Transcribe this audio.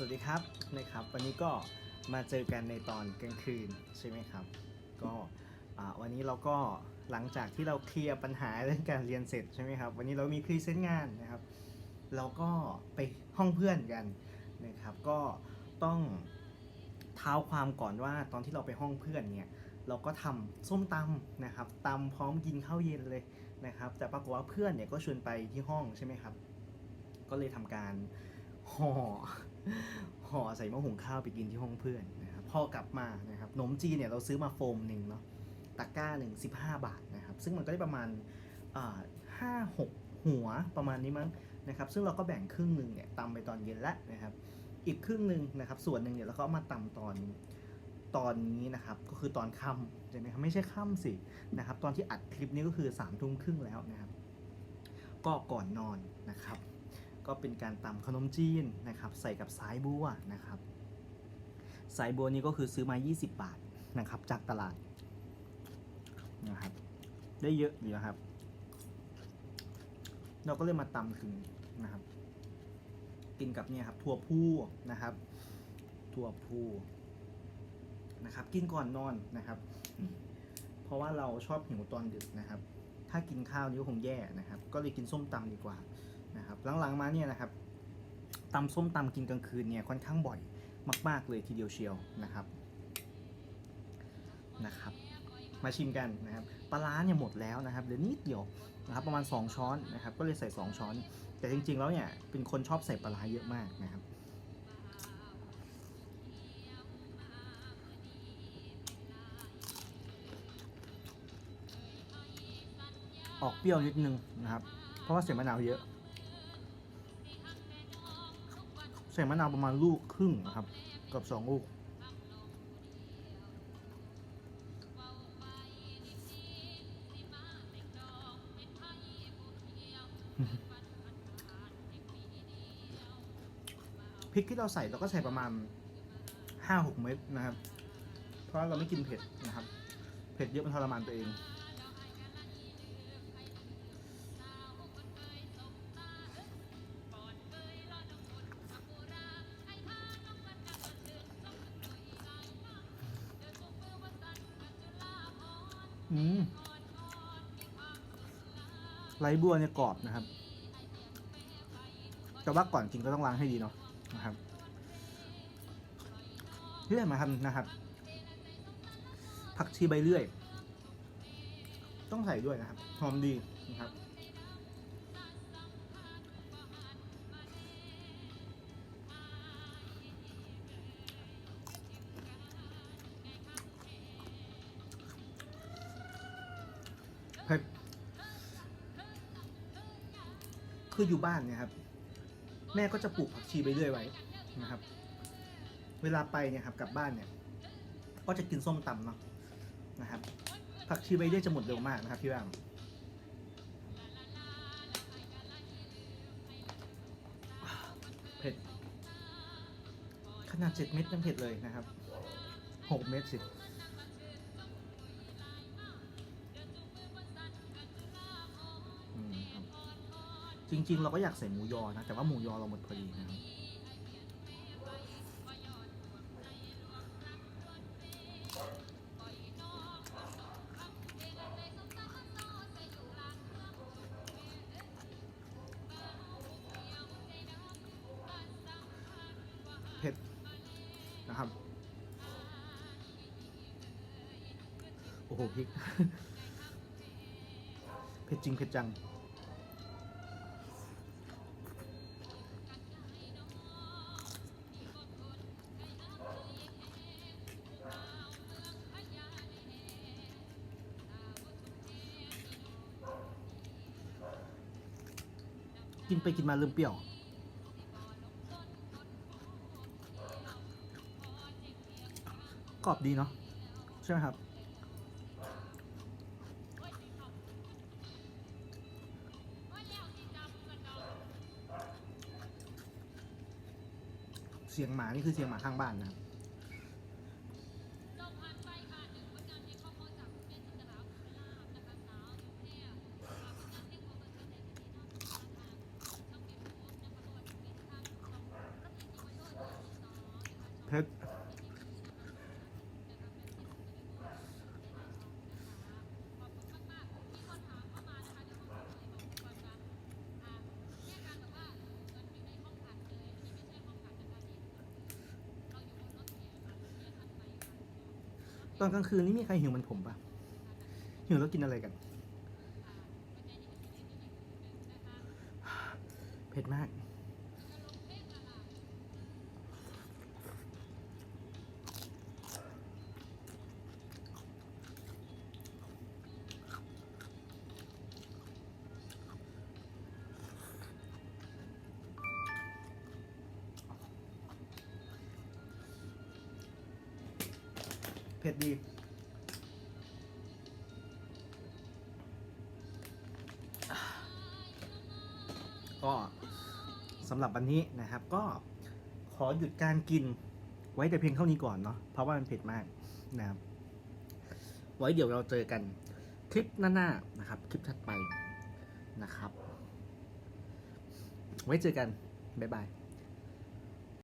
สวัสดีครับนะครับ วันนี้ก็มาเจอกันในตอนกลางคืนใช่ไหมครับ ก็วันนี้เราก็หลังจากที่เราเคลียร์ปัญหาเรื่องการเรียนเสร็จใช่ไหมครับ วันนี้เรามีพรีเซนต์งานนะครับ เราก็ไปห้องเพื่อนกันนะครับ ก็ต้องเท้าความก่อนว่าตอนที่เราไปห้องเพื่อนเนี่ยเราก็ทำส้มตำนะครับตำพร้อมกินข้าวเย็นเลยนะครับ แต่ปรากฏว่าเพื่อนเนี่ยก็ชวนไปที่ห้องใช่ไหมครับ ก็เลยทำการห่อ ห่อใส่หม้อหุงข้าวไปกินที่ห้องเพื่อนนะครับพอกลับมานะครับขนมจีนเนี่ยเราซื้อมาโฟมหนึ่งเนาะตะกร้าหนึ่งสิบห้าบาทนะครับ ซึ่งมันก็ได้ประมาณห้าหกหัวประมาณนี้มั้งนะครับ ซึ่งเราก็แบ่งครึ่งหนึ่งเนี่ยตำไปตอนเย็นแล้วนะครับ อีกครึ่งหนึ่งนะครับ ส่วนหนึ่งเนี่ยเราก็มาตำตอนตอนนี้นะครับก็คือตอนค่ำใช่ไหมครับไม่ใช่ค่ำสินะครับ ตอนที่อัดคลิปนี้ก็คือสามทุ่มครึ่งแล้วนะครับ ก็ก่อนนอนนะครับ ก็เป็นการตำขนมจีนนะครับใส่กับสายบัวนะครับสายบัวนี้ก็คือซื้อมา 20 บาทนะครับจากตลาดนะครับได้เยอะอยู่นะครับ เราก็เลยมาตำถึงนะครับ กินกับเนี่ยครับถั่วพูนะครับถั่วพูนะครับ กินก่อนนอนนะครับ เพราะว่าเราชอบหิวตอนดึกนะครับ ถ้ากินข้าวนี้ก็คงแย่นะครับ ก็เลยกินส้มตำดีกว่า นะครับหลังๆมาเนี่ยนะครับตำส้มตำกินกลางคืนเนี่ยค่อนข้างบ่อยมากๆเลยทีเดียวเชียวนะครับนะครับ มาชิมกันนะครับปลาร้าเนี่ยหมดแล้วนะครับเหลือนิดเดียวนะครับประมาณ 2 ช้อนนะครับ ก็เลยใส่ 2 ช้อน แต่จริง ๆ แล้วเนี่ยเป็นคนชอบใส่ปลาร้าเยอะมากนะครับออกเปรี้ยวนิดนึงนะครับ เพราะว่าใส่มะนาวเยอะ ส่มะนาวประมาณลูกครึ่งนะครับเกับสองลูก พริกที่เราใส่เราก็ใส่ประมาณห้าหกเม็ดนะครับ เพราะเราไม่กินเผ็ดนะครับ เผ็ดเยอะมันทรมานตัวเอง อืมไรบัวเนี่ยกรอบนะครับ แต่ว่าก่อนกินก็ต้องล้างให้ดีเนาะนะครับเลื่อยมาทำนะครับ ผักชีใบเลื่อย ต้องใส่ด้วยนะครับ หอมดีนะครับ เผ็ดคืออยู่บ้านเนี่ยครับ แม่ก็จะปลูกผักชีไปเรื่อยไว้นะครับ เวลาไปเนี่ยครับกลับบ้านเนี่ย ก็จะกินส้มตำเนาะนะครับ ผักชีใบเรื่อยจะหมดเร็วมากนะครับพี่ว่างเผ็ดขนาดเจ็ดเม็ดยังเผ็ดเลยนะครับหกเม็ดสิ จริง ๆ เราก็อยากใส่หมูยอนะ แต่ว่าหมูยอเราหมดพอดีนะครับเผ็ดนะครับ โอ้โหพริก เผ็ดจริง เผ็ดจัง กินไปกินมาเริ่มเปรี้ยว กรอบดีเนาะใช่ไหมครับ เสียงหมานี่คือเสียงหมาข้างบ้านนะครับ เผ็ด ตอนกลางคืนนี่มีใครหิวมันผมปะหิวแล้วกินอะไรกัน เผ็ดมาก ผ็ดดี ก็สำหรับวันนี้นะครับ ก็ขอหยุดการกินไว้แต่เพียงเท่านี้ก่อนเนาะเพราะว่ามันเผ็ดมากนะครับ ไว้เดี๋ยวเราเจอกันคลิปหน้าๆนะครับ คลิปถัดไปนะครับ ไว้เจอกัน บ๊ายบาย